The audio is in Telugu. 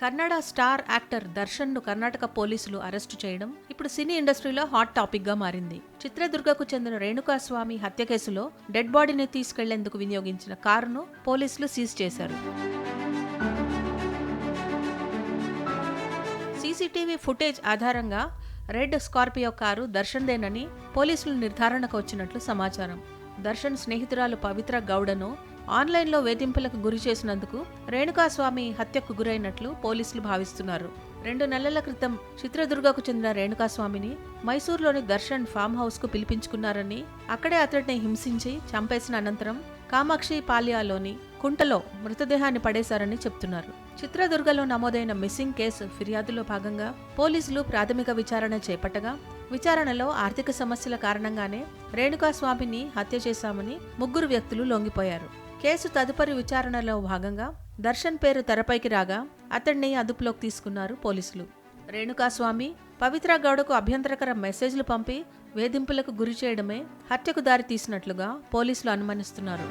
కన్నడ స్టార్ యాక్టర్ దర్శన్ను కర్ణాటక పోలీసులు అరెస్టు చేయడం ఇప్పుడు సినీ ఇండస్ట్రీలో హాట్ టాపిక్గా మారింది. చిత్రదుర్గకు చెందిన రేణుకాస్వామి హత్య కేసులో డెడ్ బాడీని తీసుకెళ్ళేందుకు వినియోగించిన కారును పోలీసులు సీజ్ చేశారు. సీసీటీవీ ఫుటేజ్ ఆధారంగా రెడ్ స్కార్పియో కారు దర్శన్దేనని పోలీసులు నిర్ధారణకు వచ్చినట్లు సమాచారం. దర్శన్ స్నేహితురాలు పవిత్ర గౌడను ఆన్లైన్లో వేధింపులకు గురి చేసినందుకు రేణుకాస్వామి హత్యకు గురైనట్లు పోలీసులు భావిస్తున్నారు. రెండు నెలల క్రితం చిత్రదుర్గకు చెందిన రేణుకాస్వామిని మైసూర్లోని దర్శన్ ఫామ్ హౌస్కు పిలిపించుకున్నారని అక్కడే అతడిని హింసించి చంపేసిన అనంతరం కామాక్షి పాలియాలోని కుంటలో మృతదేహాన్ని పడేశారని చెప్తున్నారు. చిత్రదుర్గలో నమోదైన మిస్సింగ్ కేసు ఫిర్యాదులో భాగంగా పోలీసులు ప్రాథమిక విచారణ చేపట్టగా విచారణలో ఆర్థిక సమస్యల కారణంగానే రేణుకాస్వామిని హత్య చేశామని ముగ్గురు వ్యక్తులు లొంగిపోయారు. కేసు తదుపరి విచారణలో భాగంగా దర్శన్ పేరు తెరపైకి రాగా అతడిని అదుపులోకి తీసుకున్నారు పోలీసులు. రేణుకాస్వామి పవిత్ర గౌడకు అభ్యంతరకర మెసేజ్లు పంపి వేధింపులకు గురి చేయడమే హత్యకు దారి తీసినట్లుగా పోలీసులు అనుమానిస్తున్నారు.